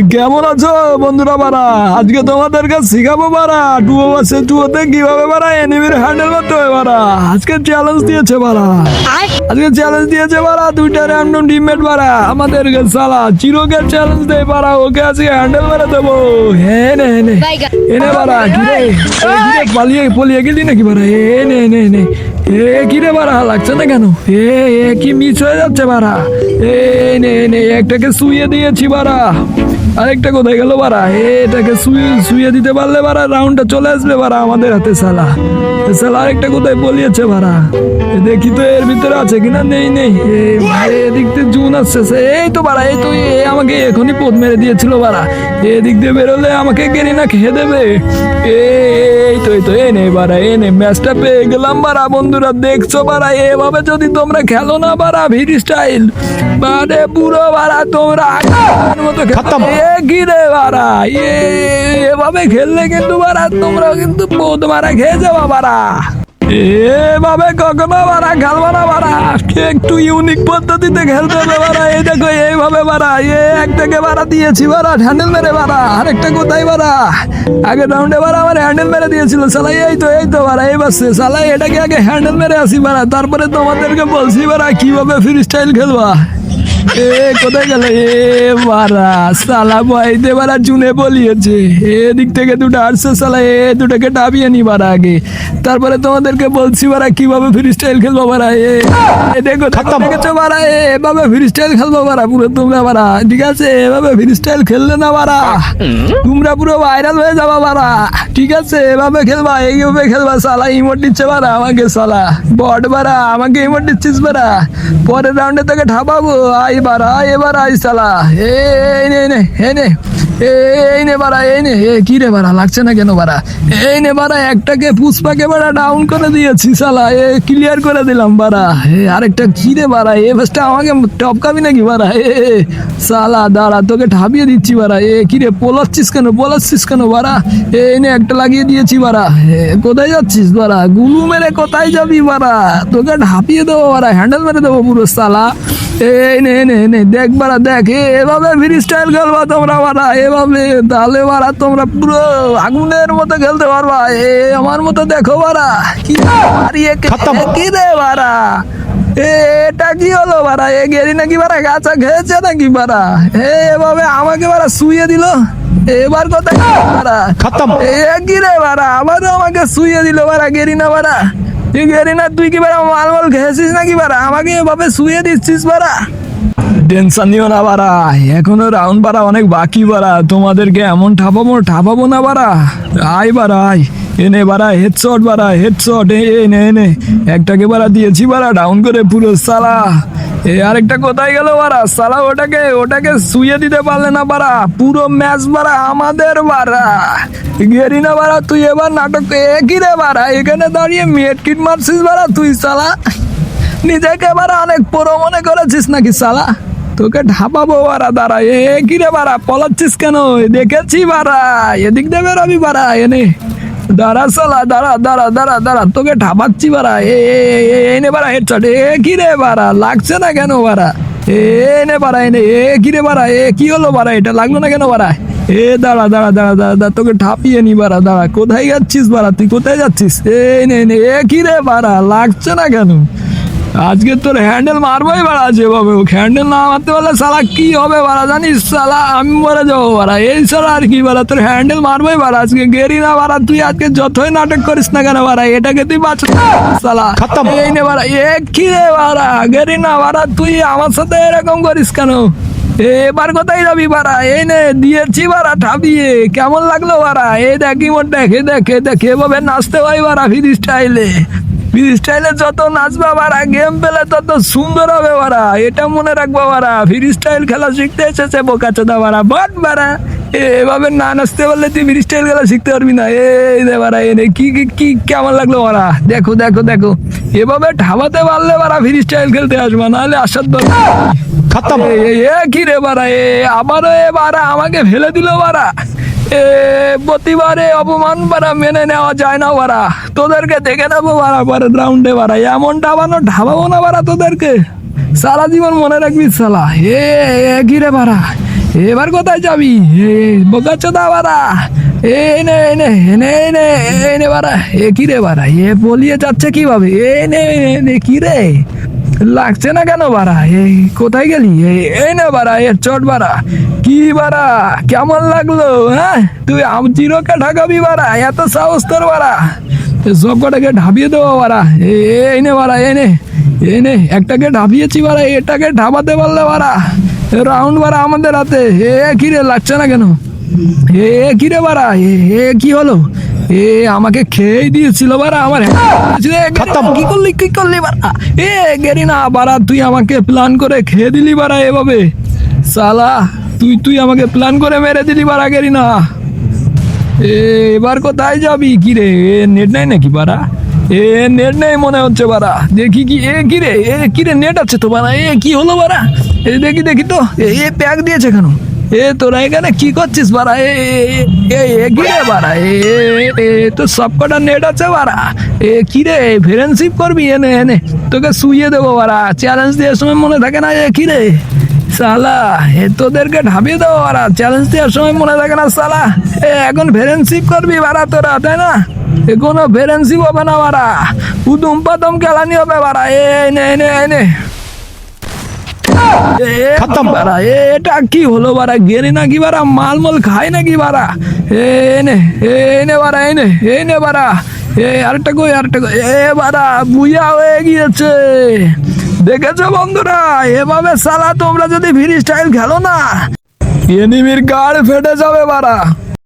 কেমন আছো বন্ধুরা বারা? আজকে তোমাদেরকে শিখাবো বারা ডুয়ো আছে ডুয়োতে কীভাবে বারা এনিমির হ্যান্ডেল করতে হয় বারা? আজকে চ্যালেঞ্জ দিয়েছে বারা। আজকে চ্যালেঞ্জ দিয়েছে বারা দুইটা র্যান্ডম টিমমেট বারা। আমাদেরকে সালা চিরকে চ্যালেঞ্জ দেয় বারা ওকে আজকে হ্যান্ডেল মেরে দেবো। হে নে নে। এনে বারা কিরে? কিরে পালিয়ে পলিয়ে গেলি নাকি বারা? এ নে নে নে। এ কিরে বারা লাগছে না কেন? এ এ কি মিস হয়ে যাচ্ছে বারা? এ নে নে একটাকে শুয়ে দিয়েছি বারা। আরেকটা কোথায় গেল বারা এটাকে শুয়ে দিতে পারলে বারা রাউন্ডটা চলে আসবে বারা আমাদের হাতে সালা সালা আরেকটা কোথায় বলিয়েছে বারা দেখি তো এর ভিতরে আছে কিনা? নেই নেই। এদিক দিয়ে জুন আসছে এই তো বারা এই তো এ আমাকে এখনই পথ মেরে দিয়েছিল বাড়া। এদিক দিয়ে বেরোলে আমাকে গেরি না খেয়ে দেবে। এই তো এই তো এ নে বারা এ নে ম্যাচটা পেয়ে গেলাম বারা বন্ধুরা দেখছ বারা এভাবে যদি তোমরা খেলো না বারা ভিড স্টাইল মানে পুরো বারা তোমরা মতো এ কি রে বারা এ এভাবে খেললে কিন্তু বারা তোমরা কিন্তু বহুত মারা খেয়ে যাবা বারা এভাবে কখনো বারা খেলব না বারা একটু ইউনিক পদ্ধতিতে খেলতে হবে বারা এই দেখো, এইভাবে বারা এ একটাকে বারা দিয়েছি বারা হ্যান্ডেল মেরে বারা আরেকটা কোথায় বারা আগে রাউন্ডে বারা আমার হ্যান্ডেল মেরে দিয়েছিল। সালাই এই তো এই তো বারা এই বাসছে সালাই এটাকে আগে হ্যান্ডেল মেরে আসি বারা তারপরে তোমাদেরকে বলছি বারা কীভাবে ফ্রি স্টাইল খেলবা? এ কোথায় গেল? এ মারা সালা বয়তে বারা চুনে বলিয়েছে। এদিক থেকে দুটো আসছে সালা এ দুটোকে ডাবিয়ে নি বারা আগে। তারপরে তোমাদেরকে বলছি বারা কীভাবে ফ্রি স্টাইল খেলব বারা এ দেখো দেখেছ এ এভাবে ফ্রি স্টাইল খেলব বারা পুরো তোমরা বারা ঠিক আছে? এভাবে ফ্রি স্টাইল খেললে না বারা তোমরা পুরো ভাইরাল হয়ে যাবা বারা ঠিক আছে? এভাবে খেলবা এইভাবে খেলবা সালা ইমোট দিচ্ছে বারা আমাকে সালা। বট বারা আমাকে ইমোট দিচ্ছিস বারা পরের রাউন্ডে তোকে ঠাপাবো আই বারা এবার আই সালা এই নে নে হে নে। এই নে বারা এই নে। এ, কি রে বারা লাগছে না কেন বারা এই নে বারা একটাকে পুষ্পাকে বারা ডাউন করে দিয়েছি সালা এ ক্লিয়ার করে দিলাম বারা এ, আরেকটা কি রে বারা এ ফার্স্টটা আমাকে টপকাবি নাকি বারা এ সালা দাঁড়া, তোকে ঠাপিয়ে দিচ্ছি বারা এ, কি রে, পোলাচ্ছিস কেন? পোলাচ্ছিস কেন বারা এই নে একটা লাগিয়ে দিয়েছি বারা কোথায় যাচ্ছিস বারা গুলু মেরে কোথায় যাবি বারা তোকে ঢাপিয়ে দেবো বারা হ্যান্ডেল মেরে দেবো পুরো সালা এই নে নে নে দেখ বারা দেখ এভাবে ফ্রি স্টাইল খেলবা তোমরা বারা এভাবে তাহলে বারা তোমরা পুরো আগুনের মতো খেলতে পারবা। এ আমার মতো দেখো বারা কি কি রে বারা এ, এটা কি হলো বারা এ গেরি নাকি বারা গাছা খেয়েছে নাকি বারা এ এভাবে আমাকে বারা শুয়ে দিল? এবার গেল বারা খতম। এ কি রে বারা আবারও আমাকে শুয়ে দিল বারা গেরি না বারা তুই গেরি না, তুই কি বারা মাল মাল খেয়েছিস নাকি বারা আমাকে এভাবে শুয়ে দিচ্ছিস বারা টেনশন নিও না বারা এখনও রাউন্ড বারা অনেক বাকি বারা তোমাদেরকে এমন ঠাপাবো ঠাপাবো না বারা আয় বারা আয়। এনে বারা হেডশট বারা হেডশট এনে এনে। একটাকে বারা দিয়েছি বারা ডাউন করে পুরো সালা। এ আরেকটা কোথায় গেল বারা সালা, ওটাকে ওটাকে শুয়ে দিতে পারলে না বারা পুরো ম্যাচ বারা আমাদের বারা গেরি না বারা তুই এবার নাটক এ কি রে বারা এখানে দাঁড়িয়ে মেট কিট মারছিস বারা তুই, সালা। নিজেকে এবার অনেক পুরো মনে করেছিস নাকি, সালা? তোকে ঢাপাবো বারা দাঁড়া। এ কি রে বারা পলাচ্ছিস কেন? দেখেছি বারা এদিক দিয়ে বেরোবি বারা এনে। দাঁড়া সালা, দাঁড়া দাঁড়া দাঁড়া দাঁড়া, তোকে ঠাপাচ্ছি বারা এ এনে বারা হেডশট এ কি রে বারা লাগছে না কেন বারা এ নে বারা এনে এ কি রে বারা এ, কি হলো বারা এটা লাগল না কেন বারা এ, দাঁড়া দাঁড়া দাঁড়া দাঁড়া দাঁড়া, তোকে ঠাপিয়ে নি বারা দাঁড়া, কোথায় যাচ্ছিস বারা তুই কোথায় যাচ্ছিস? এ, নে এ, কি রে বারা লাগছে না কেন? আজকে তোর হ্যান্ডেল মারবোই বাড়া যেভাবে হোক। হ্যান্ডেল না মারতে পারলে সালা কি হবে বাড়া? জানিস সালা আমি মরে যাব বাড়া। এই সালা আর কি বাড়া? তোর হ্যান্ডেল মারবোই বাড়া। আজকে গেরি না বাড়া তুই আজকে যতই নাটক করিস না কেন বাড়া এটাকে তুই বাঁচ। সালা। এই নে বাড়া এ কি রে বাড়া? গেরি না বাড়া তুই আমার সাথে এরকম করিস কেন? এবার কোথায় যাবি বাড়া? এই নে দিয়েছি বাড়া ঠাবিয়ে। কেমন লাগল বাড়া? এই দেখ ইমোট দেখে দেখে দেখে এভাবে নাচতে হয় বাড়া ফিরি স্টাইলে। ফ্রি স্টাইলে যত নাচবা বাড়া গেম পেলে তত সুন্দর হবে বাড়া এটা মনে রাখবা বাড়া ফ্রি স্টাইল খেলা শিখতে এসেছে বোকা চোদা বাড়া বাট বাড়া এভাবে না নাচতে পারলে তুই ফ্রি স্টাইল খেলা শিখতে পারবি না। এই দে বাড়া এনে কি কি কি কেমন লাগল বাড়া দেখো দেখো দেখো। এভাবে ঠাবাতে পারলে বাড়া ফ্রি স্টাইল খেলতে আসবা নাহলে আসার দরকার খতম। এ কি রে বাড়া এ আবারও এ বাড়া আমাকে ফেলে দিল বাড়া এ, প্রতিবারে অপমান বাড়া মেনে নেওয়া যায় না বাড়া। তোদেরকে দেখে নেব বাড়া, পরের রাউন্ডে বাড়া। এমন ঢাবানো ঢাবাবো না বাড়া তোদেরকে। সারা জীবন মনে রাখবি সালা এ রে বাড়া? এবার কোথায় যাবি? এ বোকাচ্চোদা বাড়া। এ নে নে নে নে এ নে বাড়া। এ, কি রে বাড়া? এ বলিয়ে যাচ্ছে কীভাবে? এ নে কি রে? লাগছে না কেন বাড়া? এই কোথায় গেলি? এই- না বাড়া এর চট বাড়া। কি বাড়া? কেমন লাগল হ্যাঁ? তুই আম চিরকে ঢাকাবি বাড়া, এত সাহস তোর বাড়া। এ সব কটাকে ঢাবিয়ে দেবো বাড়া। এই নে বাড়া, এই নে এই নে, একটাকে ঢাবিয়েছি বাড়া, এটাকে ঢাবাতে পারলে বাড়া। রাউন্ড বাড়া আমাদের হাতে, এ কি রে, লাগছে না কেন? এ কি রে বাড়া? এ কি হলো? এ আমাকে খেয়েই দিয়েছিল বাড়া আমার কি করলি কি করলি বাড়া? এ গেরি না বাড়া তুই আমাকে প্ল্যান করে খেয়ে দিলি বাড়া এভাবে। সালা তুই তুই আমাকে প্ল্যান করে মেরে দিলি বাড়া গেরি না এ এবার কোথায় যাবি? কি রে এ নেট নাই নাকি বাড়া? এ নেট নেই মনে হচ্ছে বাড়া। দেখি কি এ কি রে এ কি রে নেট আছে তো বাড়া? এ কি হলো বাড়া? এ দেখি দেখি তো। এ প্যাক দিয়েছে কেন? এ, তোরা এখানে কি করছিস বাড়া? এ, এ- এ বাড়া। এ তো সব কটা নেট আছে বাড়া। এ, কি রে ফ্রেন্ডশিপ করবি? এনে এনে, তোকে শুয়ে দেবো বাড়া। চ্যালেঞ্জ দেওয়ার সময় মনে থাকে না এ কি রে? সালা এ তোদেরকে ঢাবিয়ে দেবো বাড়া। চ্যালেঞ্জ দেওয়ার সময় মনে থাকে না সালা এ, এখন ফ্রেন্ডশিপ করবি বাড়া তোরা, তাই না? এ, কোনো ফ্রেন্ডশিপ হবে না বাড়া। উদুম পাদম খেলানি হবে বাড়া। এ নে নে নে খতম। এ, এটা কি হলো বাড়া? গেরি নাকি বাড়া? মাল মাল খায় নাকি বাড়া? এ নে এ নে বাড়া এই নে এই নে বাড়া। এ আরেকটা কই আরেকটা কই? এ বাড়া বুইয়া হয়ে গিয়েছে। দেখেছ বন্ধুরা? এভাবে সালা তোমরা যদি ফ্রি স্টাইল খেলো না এনিমির গাড় ফেটে যাবে বাড়া।